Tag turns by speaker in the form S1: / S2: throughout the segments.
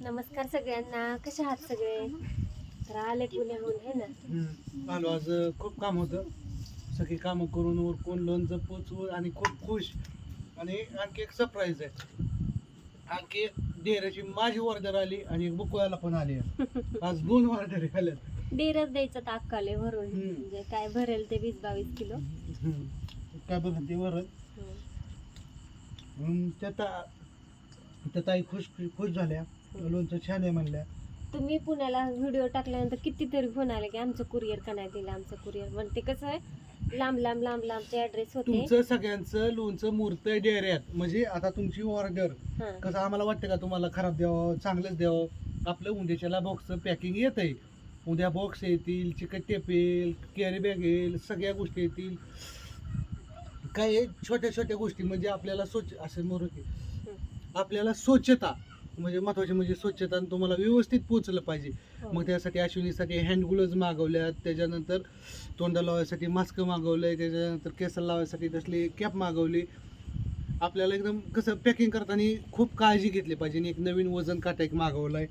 S1: नमस्कार सगळ्यांना. कसे आहात सगळे? तर आले पुण्याहून हे ना?
S2: हम्म. आलो आज अं, खूप काम होतं. सगळी कामं करून उरकून लोणचं पोचवून आणि खूप खुश. आणि आणखी एक सरप्राईज आहे. आणखी एक डेऱ्याची माझी ऑर्डर आली आणि एक बुकवायला पण आली आहे. आज दोन ऑर्डर आल्यात.
S1: डेरच द्यायचं ताकाले भरून
S2: हम्म.
S1: म्हणजे काय भरेल ते वीस बावीस किलो.
S2: हम्म. काय बघा ते वरण
S1: हम्म.
S2: हम्म, त्या ता- त्या ताई खुश खुश झाल्या. लोणचं छान आहे म्हणल्या
S1: तुम्ही पुण्याला व्हिडिओ टाकल्यानंतर कितीतरी फोन आले की आमचं कुरिअर का नाही दिलं आमचं कुरिअर पण ते कसं आहे लांब लांब लांब लांबचे ऍड्रेस होते.
S2: तुमचं सगळ्यांचं लोणचं मूर्त डेऱ्यात. म्हणजे आता तुमची ऑर्डर
S1: हा.
S2: कसं आम्हाला वाटतं का तुम्हाला खराब द्यावं चांगलंच द्यावं? आपलं उद्याच्याला बॉक्स पॅकिंग येत आहे उद्या बॉक्स येतील चिकट टेप येईल कॅरी बॅग येईल सगळ्या गोष्टी येतील. काय आहे, छोट्या छोट्या गोष्टी. म्हणजे आपल्याला स्वच्छ असं की आपल्याला स्वच्छता. म्हणजे महत्वाची म्हणजे स्वच्छता आणि तुम्हाला व्यवस्थित पोचलं पाहिजे.
S1: हो.
S2: मग त्यासाठी अश्विनीसाठी हँड ग्लोव्ज मागवल्यात त्याच्यानंतर तोंडा लावायसाठी मास्क मागवलंय त्याच्यानंतर केसाला लावायसाठी तसली कॅप मागवली. आपल्याला एकदम कसं पॅकिंग करताना खूप काळजी घेतली पाहिजे आणि एक नवीन वजन काटा एक मागवलाय.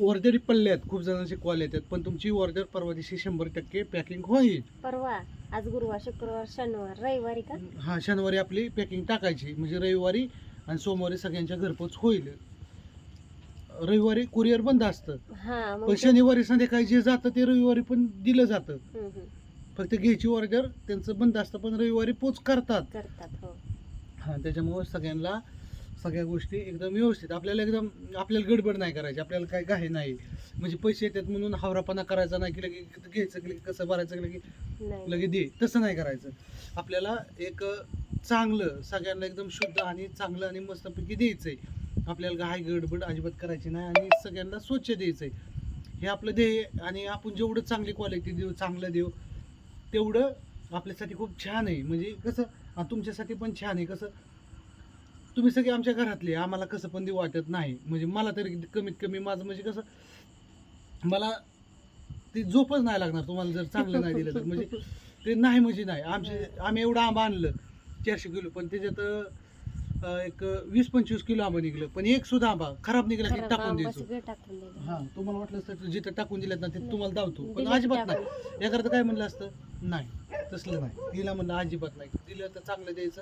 S2: ऑर्डरी पडल्यात खूप जणांचे कॉल येतात पण तुमची ऑर्डर परवा दिवशी शंभर टक्के पॅकिंग होईल.
S1: परवा आज गुरुवार शुक्रवार शनिवार रविवारी का?
S2: हा शनिवारी आपली पॅकिंग टाकायची. म्हणजे रविवारी आणि सोमवारी सगळ्यांच्या घरपोच होईल. रविवारी कुरिअर बंद असतं.
S1: हा मग
S2: पण
S1: ते-
S2: शनिवारी संध्याकाळी जे जातं ते रविवारी पण दिलं जातं.
S1: हम्म, हम्म.
S2: फक्त घ्यायची ऑर्डर त्यांचं बंद असतं पण रविवारी पोच करतात.
S1: करतात हो.
S2: हा त्याच्यामुळे सगळ्यांना सगळ्या गोष्टी एकदम व्यवस्थित. आपल्याला एकदम आपल्याला गडबड नाही करायची आपल्याला काय घाई नाही. म्हणजे पैसे येतात म्हणून हावरापणा करायचा नाही की लगे घ्यायचं की लगे कसं भरायचं की लगे
S1: नाही.
S2: लगे दे. तसं नाही करायचं. आपल्याला एक चांगलं सगळ्यांना एकदम शुद्ध आणि चांगलं आणि मस्तपैकी द्यायचं आहे आपल्याला घाई गडबड अजिबात करायची नाही आणि सगळ्यांना स्वच्छ द्यायचंय. हे आपलं ध्येय आणि आपण जेवढं चांगली क्वालिटी देऊ चांगलं देऊ तेवढं आपल्यासाठी खूप छान आहे. म्हणजे कसं तुमच्यासाठी पण छान आहे. कसं तुम्ही सगळे आमच्या घरातले आम्हाला कसं पण देऊ वाटत नाही. म्हणजे मला तरी कमीत कमी माझं म्हणजे कसं मला ते झोपच नाही लागणार तुम्हाला जर चांगलं नाही दिलं तर. म्हणजे ते नाही म्हणजे नाही. आमचे आम्ही एवढं आंबा आणलं चारशे किलो पण त्याच्यात अं, एक वीस पंचवीस किलो आंबा निघलं. पण एक सुद्धा आंबा खराब निघाला की
S1: खराब
S2: टाकून
S1: आंबा
S2: द्यायचो.
S1: सगळं टाकून दिलं.
S2: हा तुम्हाला वाटलं असतं तर जिथं टाकून दिलेत ना ते तुम्हाला धावतो पण
S1: दिलं
S2: अजिबात. नाही. एखादं काय म्हणलं असतं? नाही तसलं नाही. तिला म्हणलं अजिबात नाही. दिलं तर चांगलं द्यायचं.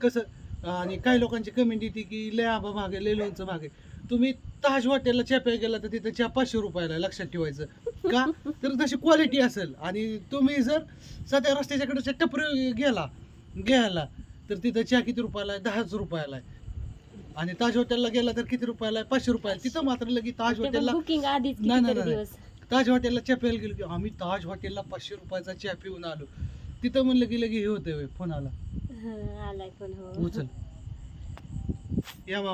S2: कसं? आणि काही लोकांची कमेंट येते की लय आंबा मागे लय लोणचं मागे तुम्ही ताज हॉटेलला चहा प्यायला गेला तर तिथं चहा पाचशे रुपयाला आहे, लक्षात ठेवायचं. का? तर तशी क्वालिटी असेल. आणि तुम्ही जर सध्या रस्त्याच्याकडे टपरी गेला घ्यायला तर तिथं चहा किती रुपयाला आहे? दहाच रुपयाला आहे. आणि ताज हॉटेलला गेला तर किती रुपयाला आहे? पाचशे रुपयाला तिथं मात्र लगे ताज हॉटेलला
S1: बुकिंग आधीच
S2: नाही, नाही,
S1: कितीतरी
S2: नाही.
S1: दिवस.
S2: ताज हॉटेलला चहा प्यायला गेलो की आम्ही ताज हॉटेलला पाचशे रुपयाचा चहा पिऊन आलो. तिथं म्हणलं की लगे हे होतं फोन आला.
S1: हा, आलाय पण हो.
S2: उचल. या